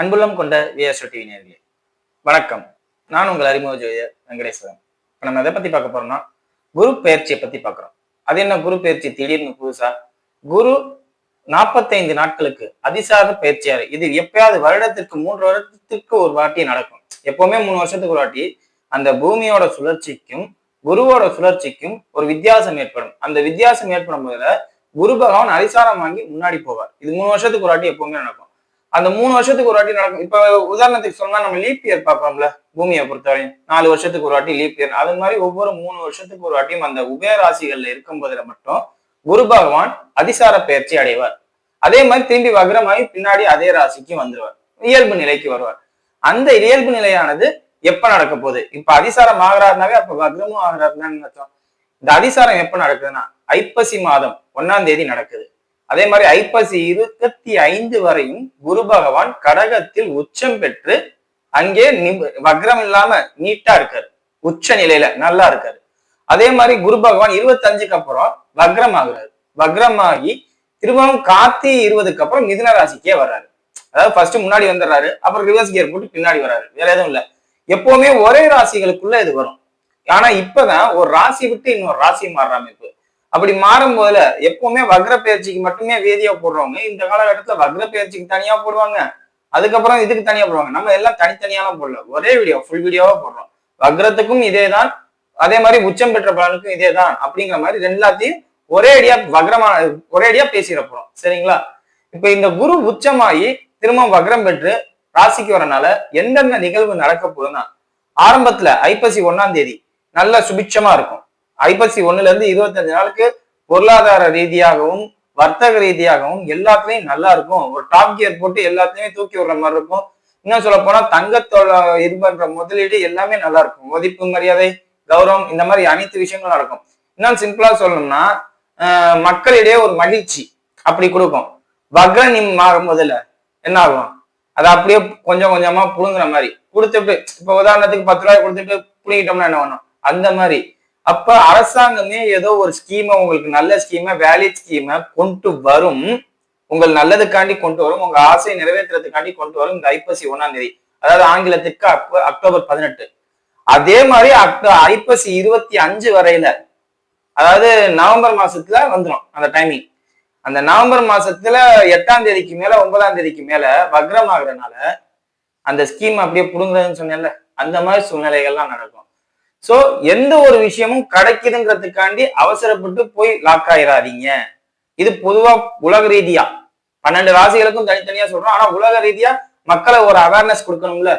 அன்புள்ளம் கொண்ட VSO TV நேர்களே வணக்கம். நான் உங்கள் அறிமுக ஜோதியர் வெங்கடேஸ்வரன். இப்போ நம்ம எதை பத்தி பார்க்க போறோம்னா குரு பயிற்சியை பத்தி பார்க்குறோம். அது என்ன குரு பயிற்சி? திடீர்னு புதுசா? குரு நாற்பத்தைந்து நாட்களுக்கு அதிசார பயிற்சியாரு. இது எப்பயாவது வருடத்திற்கு மூன்று வருடத்திற்கு ஒரு வாட்டி நடக்கும். எப்பவுமே மூணு வருஷத்துக்கு ஒரு வாட்டி. அந்த பூமியோட சுழற்சிக்கும் குருவோட சுழற்சிக்கும் ஒரு வித்தியாசம் ஏற்படும். அந்த வித்தியாசம் ஏற்படும் போதுல குரு பகவான் அதிசாரம் வாங்கி முன்னாடி போவார். இது மூணு வருஷத்துக்கு ஒரு வாட்டி எப்பவுமே நடக்கும். அந்த மூணு வருஷத்துக்கு ஒரு வாட்டி நடக்கும். இப்ப உதாரணத்துக்கு சொன்னா நம்ம லீப் இயர் பார்ப்போம்ல பூமியை பொறுத்தவரையும். நாலு வருஷத்துக்கு ஒரு வாட்டி லீப் இயர் அது மாதிரி ஒவ்வொரு மூணு வருஷத்துக்கு ஒரு வாட்டியும் அந்த உபயராசிகள்ல இருக்கும் போதுல மட்டும் குரு பகவான் அதிசார பயிற்சி அடைவார். அதே மாதிரி திரும்பி வக்ரமாகி பின்னாடி அதே ராசிக்கு வந்துருவார். இயல்பு நிலைக்கு வருவார். அந்த இயல்பு நிலையானது எப்ப நடக்க போகுது? இப்ப அதிசாரம் ஆகிறாருனாவே அப்ப வக்ரமும் ஆகிறாருன்னு அர்த்தம். இந்த அதிசாரம் எப்ப நடக்குதுன்னா ஐப்பசி மாதம் ஒன்னாம் தேதி நடக்குது. அதே மாதிரி ஐப்பசி இருபத்தி ஐந்து வரையும் குரு பகவான் கடகத்தில் உச்சம் பெற்று அங்கே வக்ரம் இல்லாம நீட்டா இருக்காரு. உச்ச நிலையில நல்லா இருக்காரு. அதே மாதிரி குரு பகவான் இருபத்தஞ்சுக்கு அப்புறம் வக்ரம் ஆகுறாரு. வக்ரமாகி திரும்பவும் காத்தி இருபதுக்கு அப்புறம் மிதுன ராசிக்கே வர்றாரு. அதாவது ஃபர்ஸ்ட் முன்னாடி வந்துடுறாரு அப்புறம் ரிவர்ஸ் கியர் போட்டு பின்னாடி வர்றாரு. வேற எதுவும் இல்ல. எப்பவுமே ஒரே ராசிகளுக்குள்ள இது வரும். ஆனா இப்பதான் ஒரு ராசி விட்டு இன்னொரு ராசி மாறுற அமைப்பு. அப்படி மாறும் போதுல எப்பவுமே வக்ர பயிற்சிக்கு மட்டுமே வேதியா போடுறவங்க இந்த காலகட்டத்துல வக்ர பயிற்சிக்கு தனியா போடுவாங்க. அதுக்கப்புறம் இதுக்கு தனியா போடுவாங்க. நம்ம எல்லாம் தனித்தனியாலாம் போடல. ஒரே வீடியோ ஃபுல் வீடியோவா போடுறோம். வக்ரத்துக்கும் இதேதான். அதே மாதிரி உச்சம் பெற்ற பலனுக்கும் இதேதான். அப்படிங்கிற மாதிரி எல்லாத்தையும் ஒரே அடியா வக்ரமா ஒரே அடியா பேசிட போறோம். சரிங்களா? இப்ப இந்த குரு உச்சமாகி திரும்ப வக்ரம் பெற்று ராசிக்கு வரனால எந்தெந்த நிகழ்வு நடக்க போகுதுன்னா ஆரம்பத்துல ஐப்பசி ஒன்னாம் தேதி நல்ல சுபிட்சமா இருக்கும். ஐப்பசி ஒண்ணுல இருந்து இருபத்தஞ்சு நாளுக்கு பொருளாதார ரீதியாகவும் வர்த்தக ரீதியாகவும் எல்லாத்துலயும் நல்லா இருக்கும். ஒரு டாப் கியர் போட்டு எல்லாத்தையுமே தூக்கி விடுற மாதிரி இருக்கும். இன்னும் சொல்ல போனா தங்கத்தோட இது பண்ற முதலீடு எல்லாமே நல்லா இருக்கும். மதிப்பு மரியாதை கௌரவம் இந்த மாதிரி அனைத்து விஷயங்களும் நடக்கும். இன்னும் சிம்பிளா சொல்லணும்னா மக்களிடையே ஒரு மகிழ்ச்சி அப்படி கொடுக்கும். வக்ரனி மாறும் முதல்ல என்ன ஆகும்? அதை அப்படியே கொஞ்சம் கொஞ்சமா புழுங்குற மாதிரி. கொடுத்துட்டு இப்ப உதாரணத்துக்கு பத்து ரூபாய் கொடுத்துட்டு புழுங்கிட்டோம்னா என்ன பண்ணும் அந்த மாதிரி. அப்ப அரசாங்கமே ஏதோ ஒரு ஸ்கீமை உங்களுக்கு நல்ல ஸ்கீமை வேலிட் ஸ்கீமை கொண்டு வரும். உங்கள் நல்லதுக்காண்டி கொண்டு வரும். உங்க ஆசையை நிறைவேற்றுறதுக்காண்டி கொண்டு வரும். இந்த ஐப்பசி ஒண்ணாம் தேதி. அதாவது ஆங்கிலத்துக்கு அக்டோ- அக்டோபர் பதினெட்டு. அதே மாதிரி அக்டோ ஐப்பசி இருபத்தி அஞ்சு வரையில அதாவது நவம்பர் மாசத்துல வந்துடும் அந்த டைமிங் அந்த நவம்பர் மாசத்துல எட்டாம் தேதிக்கு மேல ஒன்பதாம் தேதிக்கு மேல வக்ரம் ஆகுறதுனால அந்த ஸ்கீம் அப்படியே புடுங்குறதுன்னு சொன்னேன்ல அந்த மாதிரி சூழ்நிலைகள்லாம் நடக்கும். சோ எந்த ஒரு விஷயமும் கிடைக்குதுங்கிறதுக்காண்டி அவசரப்பட்டு போய் லாக் ஆயிடாதீங்க இது பொதுவா உலக ரீதியா. பன்னெண்டு ராசிகளுக்கும் தனித்தனியா சொல்றோம். ஆனா உலக ரீதியா மக்களை ஒரு அவேர்னஸ் கொடுக்கணும்ல.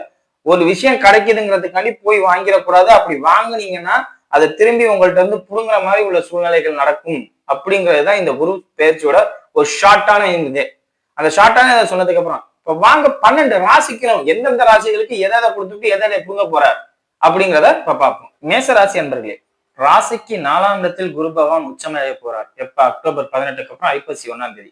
ஒரு விஷயம் கிடைக்குதுங்கிறதுக்காண்டி போய் வாங்கிடக்கூடாது. அப்படி வாங்குனீங்கன்னா அதை திரும்பி உங்கள்ட்ட இருந்து புடுங்குற மாதிரி உள்ள சூழ்நிலைகள் நடக்கும். அப்படிங்கிறது தான் இந்த குரு பேச்சோட ஒரு ஷார்ட்டான இது அந்த ஷார்ட்டான இதை சொன்னதுக்கு அப்புறம் இப்ப வாங்க பன்னெண்டு ராசிக்கணும் எந்தெந்த ராசிகளுக்கு எதை எதை கொடுத்துட்டு எதை எதை புடுங்க போறாரு? அப்படிங்கிறத இப்ப பார்ப்போம். மேச ராசி அன்பர்களே ராசிக்கு நாலாம் இடத்தில் குரு பகவான் உச்சமடைய போறார். எப்ப? அக்டோபர் பதினெட்டுக்கு அப்புறம் ஐப்பசி ஒன்றாம் தேதி.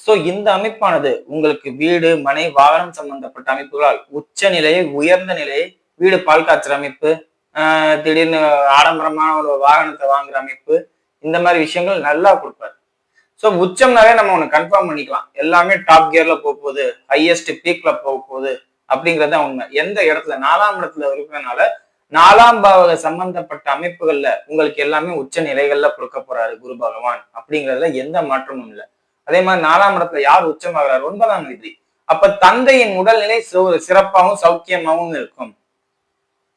சோ இந்த அமைப்பானது உங்களுக்கு வீடு மனை வாகனம் சம்பந்தப்பட்ட அமைப்புகளால் உச்ச நிலையை உயர்ந்த நிலையை வீடு பால் காய்ச்சல் அமைப்பு ஆஹ் திடீர்னு ஆடம்பரமான ஒரு வாகனத்தை வாங்குற அமைப்பு இந்த மாதிரி விஷயங்கள் நல்லா கொடுப்பாரு. ஸோ உச்சம்னாவே நம்ம ஒன்று கன்ஃபார்ம் பண்ணிக்கலாம். எல்லாமே டாப் கியர்ல போக போகுது ஹையஸ்ட் பீக்ல போக போகுது அப்படிங்கிறது தான் உண்மை. எந்த இடத்துல? நாலாம் இடத்துல இருக்கிறனால நாலாம் பாவக சம்பந்தப்பட்ட அமைப்புகள்ல உங்களுக்கு எல்லாமே உச்ச நிலைகள்ல கொடுக்க போறாரு குரு பகவான் அப்படிங்கிறதுல எந்த மாற்றமும் இல்லை. அதே மாதிரி நாலாம் இடத்துல யார் உச்சமாகிறார்? ஒன்பதாம் விதி அப்ப தந்தையின் உடல்நிலை சிறப்பாகவும் சௌக்கியமாகவும் இருக்கும்.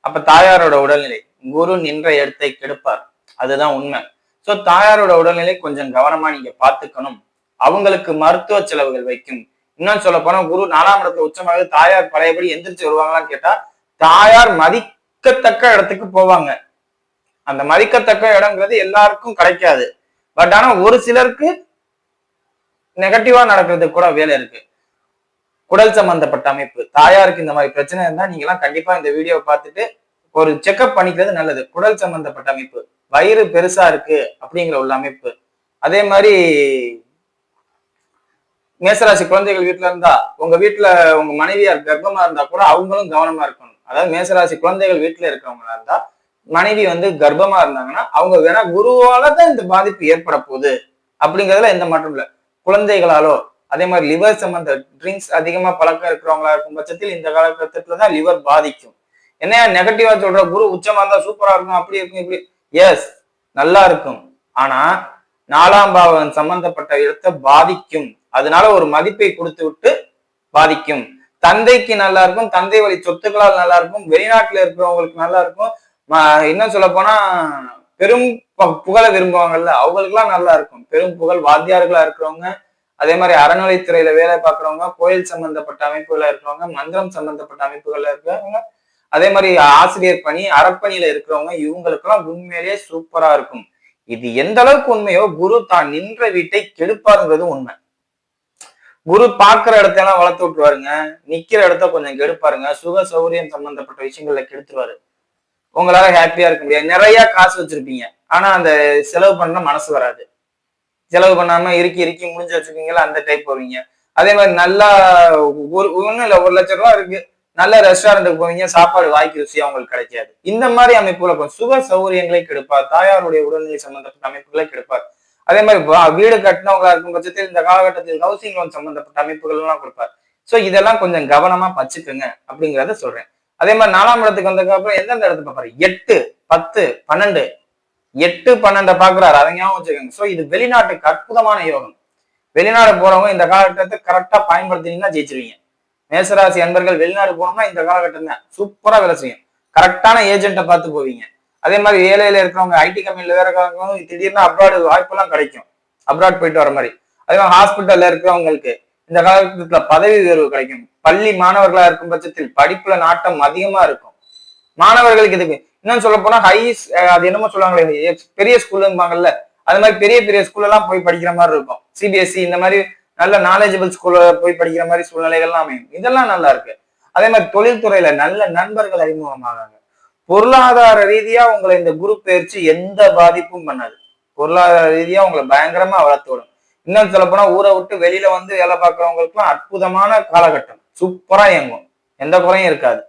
அப்ப தாயாரோட உடல்நிலை குரு நின்ற இடத்தை கெடுப்பார். அதுதான் உண்மை. சோ தாயாரோட உடல்நிலை கொஞ்சம் கவனமா நீங்க பாத்துக்கணும் அவங்களுக்கு மருத்துவ செலவுகள் வைக்கும். இன்னும் சொல்ல போனா குரு நாலாம் இடத்துல உச்சமாக தாயார் பழையபடி எந்திரிச்சு வருவாங்களான்னு கேட்டா தாயார் மதிக்கத்தக்க இடத்துக்கு போவாங்க. அந்த மதிக்கத்தக்க இடங்கிறது எல்லாருக்கும் கிடைக்காது. பட் ஆனா ஒரு சிலருக்கு நெகட்டிவா நடக்கிறது கூட வேலை இருக்கு. குடல் சம்பந்தப்பட்ட அமைப்பு தாயாருக்கு இந்த மாதிரி பிரச்சனை இருந்தா நீங்க எல்லாம் கண்டிப்பா இந்த வீடியோவை பார்த்துட்டு ஒரு செக்அப் பண்ணிக்கிறது நல்லது. குடல் சம்பந்தப்பட்ட அமைப்பு வயிறு பெருசா இருக்கு அப்படிங்கிற உள்ள அமைப்பு. அதே மாதிரி மேசராசி குழந்தைகள் வீட்டுல இருந்தா உங்க வீட்டுல உங்க மனைவியார் கர்ப்பமா இருந்தா கூட அவங்களும் கவனமா இருக்கணும். அதாவது மேசராசி குழந்தைகள் வீட்டுல இருக்கிறவங்களா இருந்தா மனைவி வந்து கர்ப்பமா இருந்தாங்கன்னா அவங்க வேணா குருவால தான் இந்த பாதிப்பு ஏற்பட போகுது அப்படிங்கிறதுல எந்த மாற்றம் இல்லை. குழந்தைகளாலோ அதே மாதிரி லிவர் சம்பந்த ட்ரிங்க்ஸ் அதிகமா பழக்கம் இருக்கிறவங்களா இருக்கும் பட்சத்தில் இந்த காலகட்டத்துல தான் லிவர் பாதிக்கும் என்ன நெகட்டிவா சொல்ற? குரு உச்சமா இருந்தா சூப்பரா இருக்கும் அப்படி இருக்கும் இப்படி. எஸ் நல்லா இருக்கும். ஆனா நாலாம் பாவம் சம்பந்தப்பட்ட இடத்தை பாதிக்கும். அதனால ஒரு மதிப்பை கொடுத்து விட்டு பாதிக்கும். தந்தைக்கு நல்லா இருக்கும் தந்தை வழி சொத்துக்களால் நல்லா இருக்கும் வெளிநாட்டுல இருக்கிறவங்களுக்கு நல்லா இருக்கும் இன்னும் சொல்ல போனா பெரும் ப- புகழை விரும்புவாங்கல்ல அவங்களுக்குலாம் நல்லா இருக்கும் பெரும் புகழ் வாத்தியார்களா இருக்கிறவங்க அதே மாதிரி அறநிலைத்துறையில வேலை பார்க்குறவங்க கோயில் சம்பந்தப்பட்ட அமைப்புகள்ல இருக்கிறவங்க மந்திரம் சம்பந்தப்பட்ட அமைப்புகள்ல இருக்கிறவங்க அதே மாதிரி ஆசிரியர் பணி அறப்பணியில இருக்கிறவங்க இவங்களுக்கெல்லாம் உண்மையிலேயே சூப்பரா இருக்கும். இது எந்த அளவுக்கு உண்மையோ குரு தான் நின்ற வீட்டை கெடுப்பாருங்கிறது உண்மை. குரு பாக்குற இடத்தையெல்லாம் வளர்த்து விட்டுருவாருங்க. நிக்கிற இடத்த கொஞ்சம் கெடுப்பாருங்க. சுக சௌரியம் சம்பந்தப்பட்ட விஷயங்கள்ல கெடுத்துருவாரு. உங்களால ஹாப்பியா இருக்க முடியாது. நிறைய காசு வச்சிருப்பீங்க. ஆனா அந்த செலவு பண்ண மனசு வராது. செலவு பண்ணாம இறுக்கி இறுக்கி முடிஞ்சு வச்சிருக்கீங்களா அந்த டைப் வருவீங்க அதே மாதிரி நல்லா ஒரு ஒன்றும் இல்லை ஒரு லட்சம் ரூபா இருக்கு. நல்ல ரெஸ்டாரண்ட்டுக்கு போவீங்க. சாப்பாடு வாய்க்கு ருசியா உங்களுக்கு கிடைக்காது. இந்த மாதிரி அமைப்புல கொஞ்சம் சுக சௌகரியங்களை கெடுப்பார். தாயாருடைய உடல்நிலை சம்பந்தப்பட்ட அமைப்புகளை கெடுப்பார். அதே மாதிரி வீடு கட்டினவங்களா இருக்கும் பட்சத்தில் இந்த காலகட்டத்தில் ஹவுசிங் லோன் சம்பந்தப்பட்ட அமைப்புகள் எல்லாம் கொடுப்பார். சோ இதெல்லாம் கொஞ்சம் கவனமா பச்சுக்குங்க அப்படிங்கிறத சொல்றேன். அதே மாதிரி நாலாம் இடத்துக்கு வந்ததுக்கு அப்புறம் எந்தெந்த இடத்துக்கு பாப்பாரு எட்டு பத்து பன்னெண்டு. எட்டு பன்னெண்டை பாக்குறாரு அதை ஞாபகம் வச்சுக்கோங்க. சோ இது வெளிநாட்டுக்கு அற்புதமான யோகம். வெளிநாடு போறவங்க இந்த காலகட்டத்தை கரெக்டா பயன்படுத்தினீங்கன்னா ஜெயிச்சிருவீங்க. மேசராசி அன்பர்கள் வெளிநாடு போனோம்னா இந்த காலகட்டம் தான். சூப்பரா வேலை செய்யும். கரெக்டான ஏஜென்ட்டை பார்த்து போவீங்க. அதே மாதிரி ஏழையில இருக்கிறவங்க ஐடி கம்பெனில வேற இருக்கிறவங்க திடீர்னு அப்ராடு வாய்ப்பெல்லாம் கிடைக்கும். அப்ராட் போயிட்டு வர மாதிரி. அதே மாதிரி ஹாஸ்பிட்டல்ல இருக்கிறவங்களுக்கு இந்த காலகட்டத்துல பதவி உயர்வு கிடைக்கும். பள்ளி மாணவர்களா இருக்கும் பட்சத்தில் படிப்புல நாட்டம் அதிகமா இருக்கும். மாணவர்களுக்கு இதுக்கு இன்னும் சொல்ல போனா ஹை அது என்னமோ சொல்லுவாங்களே பெரிய ஸ்கூல்லும்பாங்கல்ல அது மாதிரி பெரிய பெரிய ஸ்கூல்ல எல்லாம் போய் படிக்கிற மாதிரி இருக்கும். சிபிஎஸ்சி இந்த மாதிரி நல்ல நாலேஜபிள் ஸ்கூல்ல போய் படிக்கிற மாதிரி சூழ்நிலைகள்லாம் அமையும். இதெல்லாம் நல்லா இருக்கு. அதே மாதிரி தொழில்துறையில நல்ல நண்பர்கள் அறிமுகமாகாங்க. பொருளாதார ரீதியா உங்களை இந்த குரு பயிற்சி எந்த பாதிப்பும் பண்ணாது. பொருளாதார ரீதியா உங்களை பயங்கரமா வளர்த்து விடும். இன்னும் சொல்ல போனா ஊரை விட்டு வெளியில வந்து வேலை பார்க்கறவங்களுக்குலாம் அற்புதமான காலகட்டம். சூப்பரா இயங்கும். எந்த குறையும் இருக்காது.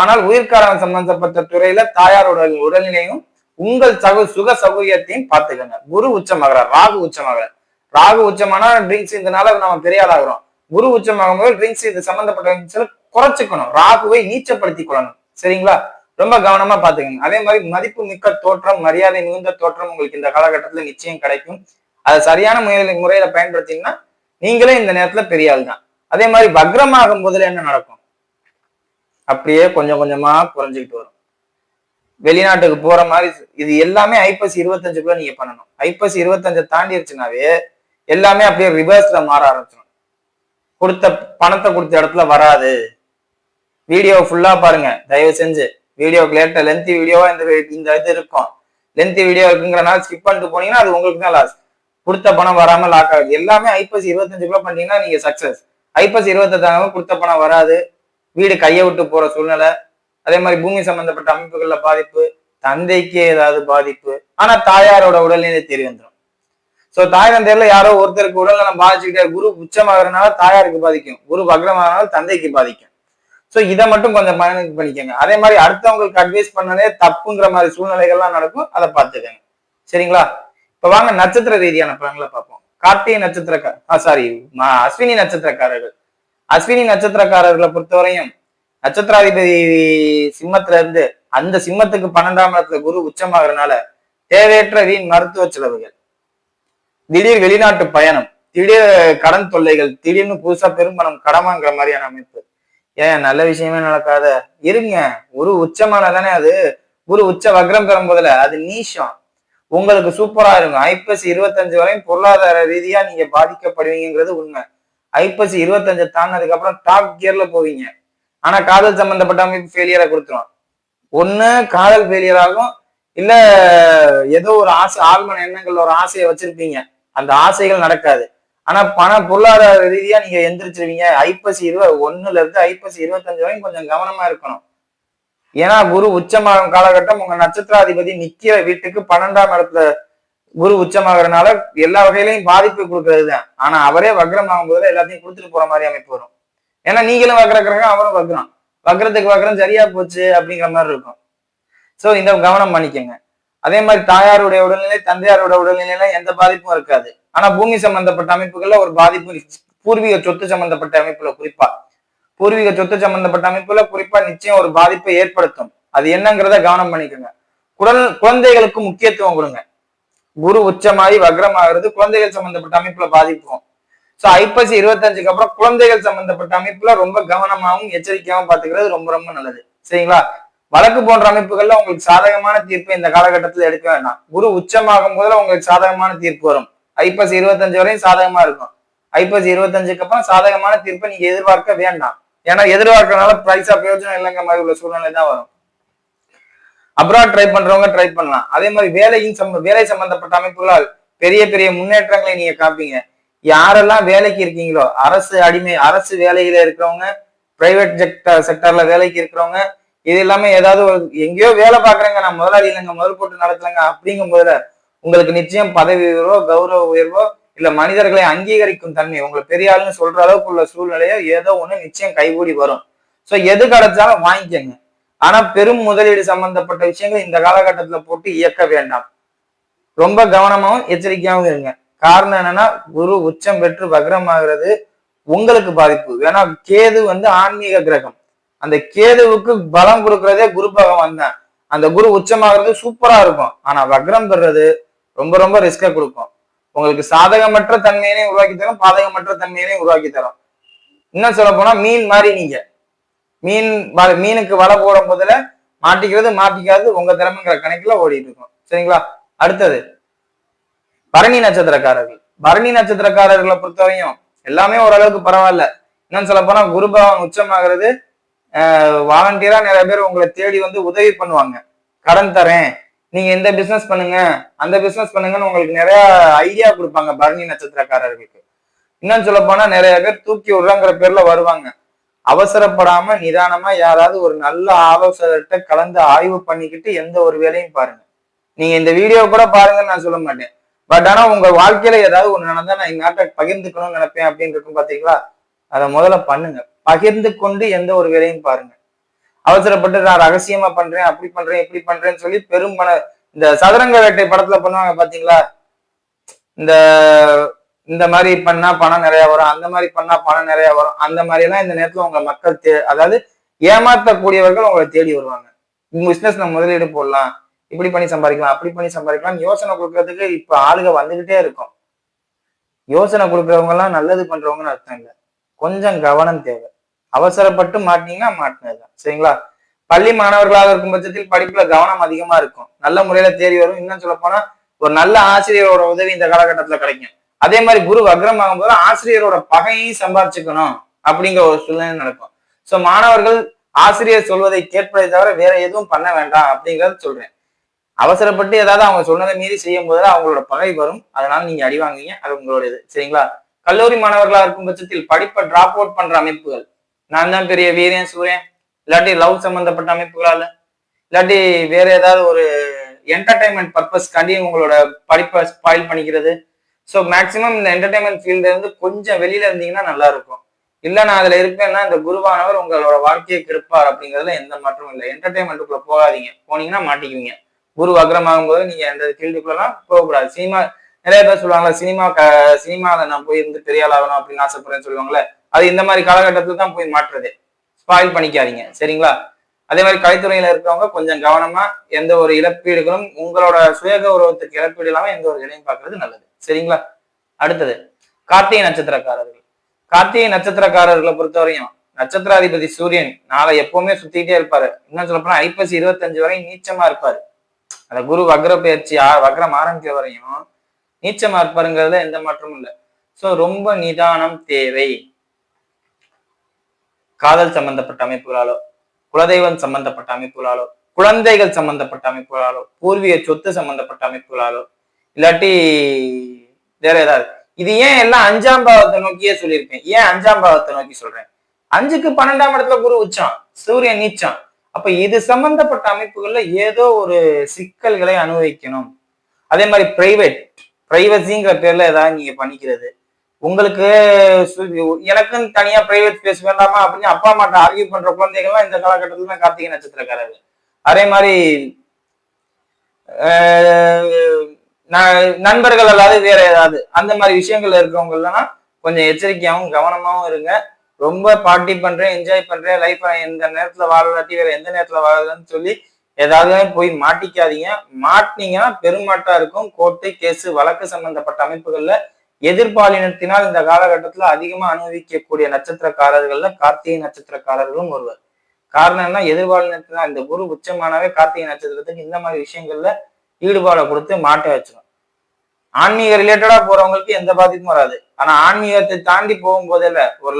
ஆனால் உயிர்காரம் சம்பந்தப்பட்ட துறையில தாயாரோட உடல்நிலையும் உங்கள் சகு சுக சௌகரியத்தையும் பார்த்துக்கங்க. குரு உச்சமாகிறார். ராகு உச்சமாகிறார். ராகு உச்சமானா ட்ரிங்க்ஸ் இதனால நம்ம பெரிய ஆளாகிறோம் குரு உச்சமாகும் போது ட்ரிங்க்ஸ் இது சம்பந்தப்பட்ட குறைச்சிக்கணும். ராகுவை நீச்சப்படுத்திக் கொள்ளணும். சரிங்களா? ரொம்ப கவனமா பாத்துக்கங்க அதே மாதிரி மதிப்பு மிக்க தோற்றம் மரியாதை மிகுந்த தோற்றம் உங்களுக்கு இந்த காலகட்டத்துல நிச்சயம் கிடைக்கும். அதை சரியான முறையில முறையில பயன்படுத்தீங்கன்னா நீங்களே இந்த நேரத்துல பெரிய ஆள் தான். அதே மாதிரி வக்ரமாகும் போதுல என்ன நடக்கும்? அப்படியே கொஞ்சம் கொஞ்சமா குறைஞ்சிக்கிட்டு வரும். வெளிநாட்டுக்கு போற மாதிரி இது எல்லாமே ஐப்பசி இருபத்தஞ்சுக்குள்ள நீங்க பண்ணணும். ஐப்பசி இருபத்தஞ்சை தாண்டிடுச்சுனாவே எல்லாமே அப்படியே ரிவர்ஸ்ல மாற ஆரம்பிச்சிடும் கொடுத்த பணத்தை கொடுத்த இடத்துல வராது. வீடியோ ஃபுல்லா பாருங்க. தயவு செஞ்சு. வீடியோ லேட்ட லென்த்தி வீடியோவா இந்த இந்த இது இருக்கும். லென்த் வீடியோ இருக்குங்கிறனால ஸ்கிப் பண்ணிட்டு போனீங்கன்னா அது உங்களுக்கு தான் லாஸ் கொடுத்த பணம் வராம லாக் ஆகுது. எல்லாமே ஐப்பசி இருபத்தஞ்சுக்குள்ள பண்ணீங்கன்னா நீங்க சக்சஸ் ஐப்பசி இருபத்தஞ்சாங்க கொடுத்த பணம் வராது. வீடு கையை விட்டு போற சூழ்நிலை. அதே மாதிரி பூமி சம்பந்தப்பட்ட அமைப்புகள்ல பாதிப்பு. தந்தைக்கு ஏதாவது பாதிப்பு. ஆனா தாயாரோட உடல்நிலை தெரிய வந்துடும் சோ தாய் தந்தையில யாரோ ஒருத்தருக்கு உடல்நலம் பாதிச்சுக்கிட்டே குரு உச்சமாகறதுனால தாயாருக்கு பாதிக்கும். குரு வக்ரமாகறதுனால தந்தைக்கு பாதிக்கும். சோ இதை மட்டும் கொஞ்சம் பயணம் பண்ணிக்கோங்க. அதே மாதிரி அடுத்தவங்களுக்கு அட்வைஸ் பண்ணனே தப்புங்கிற மாதிரி சூழ்நிலைகள்லாம் நடக்கும். அதை பார்த்துக்கோங்க. சரிங்களா? இப்ப வாங்க நட்சத்திர ரீதியான பலன்களை பார்ப்போம். கார்த்திகை நட்சத்திரக்கார சாரி அஸ்வினி நட்சத்திரக்காரர்கள். அஸ்வினி நட்சத்திரக்காரர்களை பொறுத்தவரையும் நட்சத்திராதிபதி சிம்மத்துல இருந்து அந்த சிம்மத்துக்கு பன்னெண்டாம் இடத்துல குரு உச்சமாகறனால தேவையற்ற வீண் மருத்துவ செலவுகள். திடீர் வெளிநாட்டு பயணம் திடீர் கடன் தொல்லைகள் திடீர்னு புதுசா பெரும்பணம் கடமாங்கிற மாதிரியான அமைப்பு. ஏன் நல்ல விஷயமே நடக்காத? இருங்க. ஒரு உச்சமான தானே அது? குரு உச்ச வக்ரம் பெறும் போதுல அது நீஷம். உங்களுக்கு சூப்பரா இருக்கும். ஐப்பசி இருபத்தஞ்சு வரையும் பொருளாதார ரீதியா நீங்க பாதிக்கப்படுவீங்கிறது உண்மை. ஐப்பசி இருபத்தஞ்சு தாண்டினதுக்கு அப்புறம் டாப் கியர்ல போவீங்க. ஆனா காதல் சம்பந்தப்பட்ட அமைப்பு ஃபெயிலியரை கொடுத்துரும். ஒண்ணு காதல் ஃபெயிலியர் ஆகும். இல்ல ஏதோ ஒரு ஆசை ஆழ்மன எண்ணங்கள்ல ஒரு ஆசையை வச்சிருப்பீங்க. அந்த ஆசைகள் நடக்காது. ஆனா பண பொருளாதார ரீதியா நீங்க எந்திரிச்சிருவீங்க. ஐப்பசி இருபது ஒண்ணுல இருந்து ஐப்பசி இருபத்தஞ்சு வரைக்கும் கொஞ்சம் கவனமா இருக்கணும். ஏன்னா குரு உச்சமாகும் காலகட்டம் உங்க நட்சத்திராதிபதி நிக்கிற வீட்டுக்கு பன்னெண்டாம் இடத்துல குரு உச்சமாகறதுனால எல்லா வகையிலையும் பாதிப்பு கொடுக்கறது தான் ஆனா அவரே வக்ரம் ஆகும்போது எல்லாத்தையும் கொடுத்துட்டு போற மாதிரி அமைப்பு வரும். ஏன்னா நீங்களும் வக்ரக்கிறங்க அவரும் வக்ரம். வக்ரத்துக்கு வக்ரம் சரியா போச்சு அப்படிங்கிற மாதிரி இருக்கும். சோ இந்த கவனம் பண்ணிக்கங்க. அதே மாதிரி தாயாருடைய உடல்நிலை தந்தையாரோட உடல்நிலையில எந்த பாதிப்பும் இருக்காது. ஆனா பூமி சம்பந்தப்பட்ட அமைப்புகள்ல ஒரு பாதிப்பு பூர்வீக சொத்து சம்பந்தப்பட்ட அமைப்புல குறிப்பா. பூர்வீக சொத்து சம்பந்தப்பட்ட அமைப்புல குறிப்பா நிச்சயம் ஒரு பாதிப்பை ஏற்படுத்தும். அது என்னங்கிறத கவனம் பண்ணிக்கோங்க. குடல் குழந்தைகளுக்கு முக்கியத்துவம் கொடுங்க. குரு உச்சமாகி வக்ரமாகிறது குழந்தைகள் சம்பந்தப்பட்ட அமைப்புல பாதிப்பும் சோ ஐப்பசி இருபத்தஞ்சுக்கு அப்புறம் குழந்தைகள் சம்பந்தப்பட்ட அமைப்புல ரொம்ப கவனமாகவும் எச்சரிக்கையாகவும் பாத்துக்கிறது ரொம்ப ரொம்ப நல்லது. சரிங்களா? வழக்கு போன்ற அமைப்புகள்ல உங்களுக்கு சாதகமான தீர்ப்பு இந்த காலகட்டத்துல எடுக்க வேண்டாம் குரு உச்சமாகும் போதுல உங்களுக்கு சாதகமான தீர்ப்பு வரும். ஐப்பசி இருபத்தஞ்சு வரையும் சாதகமா இருக்கும். ஐப்பசி இருபத்தஞ்சுக்கு அப்புறம் சாதகமான தீர்ப்பை நீங்க எதிர்பார்க்க வேண்டாம். ஏன்னா எதிர்பார்க்கறதுனால பிரைஸா பிரயோஜனம் இல்லைங்க மாதிரி உள்ள சூழ்நிலை தான் வரும். அப்ராட் ட்ரை பண்றவங்க ட்ரை பண்ணலாம். அதே மாதிரி வேலையின் சம்ப வேலை சம்பந்தப்பட்ட அமைப்புகளால் பெரிய பெரிய முன்னேற்றங்களை நீங்க காப்பீங்க. யாரெல்லாம் வேலைக்கு இருக்கீங்களோ அரசு அடிமை அரசு வேலையில இருக்கிறவங்க பிரைவேட் செக்டர் செக்டர்ல வேலைக்கு இருக்கிறவங்க இது எல்லாமே ஏதாவது ஒரு எங்கேயோ வேலை பாக்குறேங்க நான் முதலாளி இல்லைங்க முதல் போட்டு நடத்தலைங்க அப்படிங்கும் போதுல உங்களுக்கு நிச்சயம் பதவி உயர்வோ கௌரவ உயர்வோ இல்ல மனிதர்களை அங்கீகரிக்கும் தன்மை உங்களை பெரிய ஆளுன்னு சொல்ற அளவுக்கு உள்ள சூழ்நிலையோ ஏதோ ஒண்ணு நிச்சயம் கைகூடி வரும். சோ எது கிடைச்சாலும் வாங்கிக்கங்க. ஆனா பெரும் முதலீடு சம்பந்தப்பட்ட விஷயங்கள் இந்த காலகட்டத்துல போட்டு இயக்க வேண்டாம். ரொம்ப கவனமாகவும் எச்சரிக்கையாகவும் இருங்க. காரணம் என்னன்னா குரு உச்சம் பெற்று வக்ரமாகிறது உங்களுக்கு பாதிப்பு. ஏன்னா கேது வந்து ஆன்மீக கிரகம். அந்த கேதுவுக்கு பலம் கொடுக்கறதே குரு பகவான் தான். அந்த குரு உச்சமாகிறது சூப்பரா இருக்கும். ஆனா வக்ரம் பெறுறது ரொம்ப ரொம்ப ரிஸ்க கொடுக்கும். உங்களுக்கு சாதகமற்ற தன்மையினையும் உருவாக்கி தரும் பாதகமற்ற தன்மையினையும் உருவாக்கி தரும். இன்னும் சொல்ல போனா மீன் மாதிரி நீங்க. மீன் மீனுக்கு வலை போடும் போதுல மாட்டிக்கிறது மாட்டிக்காது உங்க திறமைங்கிற கணக்குல ஓடிட்டு இருக்கும். சரிங்களா? அடுத்தது பரணி நட்சத்திரக்காரர்கள். பரணி நட்சத்திரக்காரர்களை பொறுத்தவரையும் எல்லாமே ஓரளவுக்கு பரவாயில்ல. இன்னும் சொல்ல போனா குரு பகவான் உச்சமாகிறது வாலண்டியரா நிறைய பேர் உங்களை தேடி வந்து உதவி பண்ணுவாங்க. கடன் தரேன். நீங்க இந்த பிசினஸ் பண்ணுங்க. அந்த பிசினஸ் பண்ணுங்கன்னு உங்களுக்கு நிறைய ஐடியா கொடுப்பாங்க பரணி நட்சத்திரக்காரர்களுக்கு. இன்னும் சொல்ல போனா நிறைய பேர் தூக்கி விடுறாங்கிற பேர்ல வருவாங்க. அவசரப்படாம நிதானமா யாராவது ஒரு நல்ல ஆலோசகர்கிட்ட கலந்து ஆய்வு பண்ணிக்கிட்டு எந்த ஒரு வேலையும் பாருங்க. நீங்க இந்த வீடியோ கூட பாருங்கன்னு நான் சொல்ல மாட்டேன். பட் ஆனா உங்க வாழ்க்கையில ஏதாவது ஒண்ணு நடந்தா நான் எங்க நாட்டை பகிர்ந்துக்கணும்னு நினைப்பேன் அப்படின்னு இருக்கும் பாத்தீங்களா? அதை முதல்ல பண்ணுங்க. பகிர்ந்து கொண்டு எந்த ஒரு வேலையும் பாருங்க. அவசரப்பட்டு நான் ரகசியமா பண்றேன் அப்படி பண்றேன் இப்படி பண்றேன்னு சொல்லி பெரும் பண இந்த சதுரங்க வேட்டை படத்துல பண்ணுவாங்க பாத்தீங்களா? இந்த இந்த மாதிரி பண்ணா பணம் நிறைய வரும் அந்த மாதிரி பண்ணா பணம் நிறைய வரும் அந்த மாதிரி எல்லாம் இந்த நேரத்துல உங்க மக்கள் தே அதாவது ஏமாற்றக்கூடியவர்கள் உங்களை தேடி வருவாங்க. பிசினஸ்ல முதலீடு போடலாம் இப்படி பண்ணி சம்பாதிக்கலாம் அப்படி பண்ணி சம்பாதிக்கலாம் யோசனை கொடுக்கறதுக்கு இப்ப ஆளுக வந்துகிட்டே இருக்கும். யோசனை கொடுக்கறவங்க எல்லாம் நல்லது பண்றவங்கன்னு அர்த்தம் இல்லை. கொஞ்சம் கவனம் தேவை. அவசரப்பட்டு மாட்டினீங்கன்னா மாட்டினதுதான் சரிங்களா? பள்ளி மாணவர்களாக இருக்கும் பட்சத்தில் படிப்புல கவனம் அதிகமா இருக்கும். நல்ல முறையில தேறி வரும். இன்னும் சொல்ல போனா ஒரு நல்ல ஆசிரியரோட உதவி இந்த காலகட்டத்துல கிடைக்கும். அதே மாதிரி குரு வக்ரம் ஆகும்போது ஆசிரியரோட பகையும் சம்பாதிச்சுக்கணும் அப்படிங்கிற ஒரு சூழ்நிலை நடக்கும். சோ மாணவர்கள் ஆசிரியர் சொல்வதை கேட்பதை தவிர வேற எதுவும் பண்ண வேண்டாம் அப்படிங்கறத சொல்றேன். அவசரப்பட்டு ஏதாவது அவங்க சொன்னதை மீறி செய்யும் போது அவங்களோட பகை வரும். அதனால நீங்க அடி வாங்குவீங்க. அது உங்களோட இது சரிங்களா? கல்லூரி மாணவர்களா இருக்கும் பட்சத்தில் படிப்பை டிராப் அவுட் பண்ற அமைப்புகள். நான் தான் பெரிய வீரன் சூரியன். இல்லாட்டி லவ் சம்பந்தப்பட்ட அமைப்புகளால. இல்லாட்டி வேற ஏதாவது ஒரு என்டர்டைன்மெண்ட் பர்பஸ்க்காண்டி உங்களோட படிப்பை ஸ்பாயில் பண்ணிக்கிறது. ஸோ மேக்சிமம் இந்த என்டர்டைன்மெண்ட் ஃபீல்ட்ல இருந்து கொஞ்சம் வெளியில இருந்தீங்கன்னா நல்லா இருக்கும். இல்லை நான் அதில் இருப்பேன்னா இந்த குருவானவர் உங்களோட வாழ்க்கையை கிருப்பார் அப்படிங்கிறதுல எந்த மாற்றமும் இல்லை. என்டர்டைன்மெண்ட்டுக்குள்ள போகாதீங்க. போனீங்கன்னா மாட்டிக்குவீங்க. குரு அக்ரமாகும் போது நீங்கள் அந்த ஃபீல்டுக்குள்ளலாம் போகக்கூடாது. சினிமா நிறைய பேர் சொல்லுவாங்கல்ல சினிமா க சினிமாவில் நான் போய் இருந்து பெரிய ஆள் ஆகணும் அப்படின்னு ஆசைப்படுறேன்னு சொல்லுவாங்கல்ல அது இந்த மாதிரி காலகட்டத்தில் தான் போய் மாற்றுறது. ஸ்பாயில் பண்ணிக்காதீங்க சரிங்களா? அதே மாதிரி கலைத்துறையில இருக்கிறவங்க கொஞ்சம் கவனமா எந்த ஒரு இழப்பீடுகளும் உங்களோட சுய கௌரவத்துக்கு இழப்பீடு இல்லாம எந்த ஒரு வேலையும் பார்க்கறது நல்லது சரிங்களா? அடுத்தது கார்த்திகை நட்சத்திரக்காரர்கள். கார்த்திகை நட்சத்திரக்காரர்களை பொறுத்தவரையும் நட்சத்திராதிபதி சூரியன் நாளை எப்பவுமே சுத்திக்கிட்டே இருப்பாரு. இன்னும் சொல்ல போனா ஐப்பசி இருபத்தஞ்சு வரையும் நீச்சமா இருப்பாரு. அந்த குரு வக்ர பயிற்சி வக்ரம் ஆரம்பிக்கிற வரையும் நீச்சமா இருப்பாருங்கிறதுல எந்த மாற்றமும் இல்லை. ஸோ ரொம்ப நிதானம் தேவை. காதல் சம்பந்தப்பட்ட அமைப்புகளாலோ குலதெய்வம் சம்பந்தப்பட்ட அமைப்புகளாலோ குழந்தைகள் சம்பந்தப்பட்ட அமைப்புகளாலோ பூர்வீக சொத்து சம்பந்தப்பட்ட அமைப்புகளாலோ இல்லாட்டி வேற ஏதாவது. இது ஏன் எல்லாம் அஞ்சாம் பாவத்தை நோக்கியே சொல்லியிருக்கேன். ஏன் அஞ்சாம் பாவத்தை நோக்கி சொல்றேன்? அஞ்சுக்கு பன்னெண்டாம் இடத்துல குரு உச்சம் சூரியன் நீச்சம் அப்ப இது சம்பந்தப்பட்ட அமைப்புகள்ல ஏதோ ஒரு சிக்கல்களை அனுபவிக்கணும். அதே மாதிரி பிரைவேட் பிரைவசிங்கிற பேர்ல ஏதாவது நீங்க பண்ணிக்கிறது. உங்களுக்கு சு- எனக்குன்னு தனியா பிரைவேட் ஸ்பேஸ் வேண்டாமா அப்படின்னு அப்பா அம்மாட்ட ஆர்கியூ பண்ற குழந்தைகள்லாம் இந்த காலகட்டத்துல தான் கார்த்திகை நட்சத்திரக்காரர்கள். அதே மாதிரி ந- நண்பர்கள் அல்லாது வேற ஏதாவது அந்த மாதிரி விஷயங்கள்ல இருக்கவங்கலாம் கொஞ்சம் எச்சரிக்கையாகவும் கவனமாகவும் இருங்க. ரொம்ப பார்ட்டி பண்றேன் என்ஜாய் பண்றேன் லைஃப் எந்த நேரத்துல வாழலாட்டி வேற எந்த நேரத்துல வாழலன்னு சொல்லி ஏதாவது போய் மாட்டிக்காதீங்க. மாட்டினீங்கன்னா பெருமாட்டா இருக்கும். கோர்ட்டு கேஸு வழக்கு சம்பந்தப்பட்ட அமைப்புகள்ல எதிர்பாலினத்தினால் இந்த காலகட்டத்துல அதிகமா அனுபவிக்கக்கூடிய நட்சத்திரக்காரர்கள்ல கார்த்திகை நட்சத்திரக்காரர்களும் ஒருவர். காரணம் என்ன எதிர்பாலினத்தினால் இந்த குரு உச்சமானவே கார்த்திகை நட்சத்திரத்துக்கு இந்த மாதிரி விஷயங்கள்ல ஈடுபாடை கொடுத்து மாட்ட வச்சிடும் ஆன்மீக ரிலேட்டடா போறவங்களுக்கு எந்த பாதிப்பும் வராது. ஆனா ஆன்மீகத்தை தாண்டி போகும்போதில் ஒரு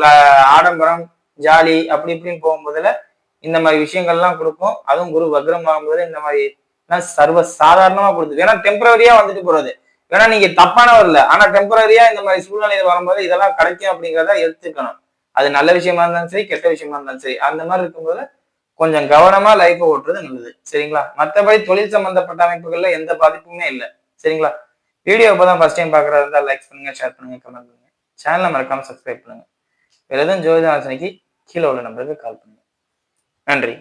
ஆடம்பரம் ஜாலி அப்படி இப்படின்னு போகும்போதுல இந்த மாதிரி விஷயங்கள்லாம் கொடுக்கும் அதுவும் குரு வக்ரம் ஆகும்போது இந்த மாதிரி சர்வ சாதாரணமா கொடுத்து ஏன்னா டெம்பரரியா வந்துட்டு போறது. ஏன்னா நீங்க தப்பானவர் இல்ல. ஆனா டெம்பரரியா இந்த மாதிரி சூழ்நிலையில் வரும்போது இதெல்லாம் கிடைக்கும் அப்படிங்கிறத எடுத்துக்கணும். அது நல்ல விஷயமா இருந்தாலும் சரி கெட்ட விஷயமா இருந்தாலும் சரி. அந்த மாதிரி இருக்கும்போது கொஞ்சம் கவனமா லைஃப்பை ஓட்டுறது நல்லது. சரிங்களா? மற்றபடி தொழில் சம்பந்தப்பட்ட அமைப்புகள்ல எந்த பாதிப்புமே இல்லை. சரிங்களா? வீடியோ இப்போ தான் ஃபர்ஸ்ட் டைம் பார்க்குறதா இருந்தால் லைக் பண்ணுங்க ஷேர் பண்ணுங்க கமெண்ட் பண்ணுங்க. சேனலை மறக்காம சப்ஸ்கிரைப் பண்ணுங்க. வேற எதுவும் ஜோதிட ஆலோசனைக்கு கீழே உள்ள நம்பருக்கு கால் பண்ணுங்க. நன்றி.